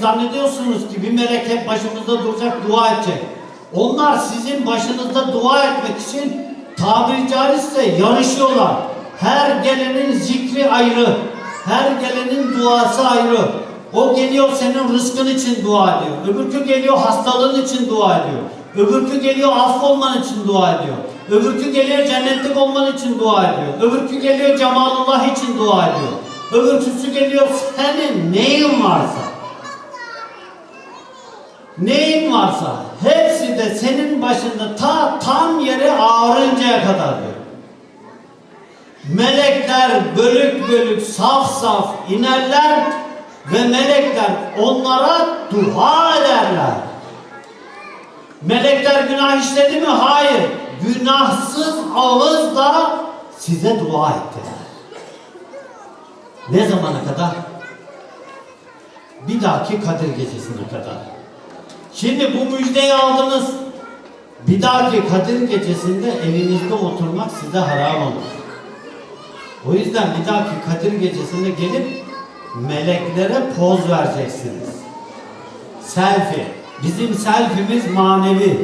zannediyorsunuz ki bir melek hep başımızda duracak, dua edecek. Onlar sizin başınızda dua etmek için tabiri caizse yarışıyorlar. Her gelenin zikri ayrı. Her gelenin duası ayrı. O geliyor senin rızkın için dua ediyor. Öbürkü geliyor hastalığın için dua ediyor. Öbürkü geliyor affolman için dua ediyor. Öbürkü geliyor cennetlik olman için dua ediyor. Öbürkü geliyor cemalullah için dua ediyor. Öbürküsü geliyor senin neyin varsa. Neyin varsa hepsi de senin başında ta tam yere ağrıncaya kadar diyor. Melekler bölük bölük saf saf inerler ve melekler onlara dua ederler. Melekler günah işledi mi? Hayır. Günahsız ağızla size dua ettiler. Ne zamana kadar? Bir dahaki Kadir gecesine kadar. Şimdi bu müjdeyi aldınız. Bir dahaki Kadir gecesinde evinizde oturmak size haram olur. O yüzden bir dahaki Kadir gecesinde gelip meleklere poz vereceksiniz. Selfie. Bizim selfie'miz manevi.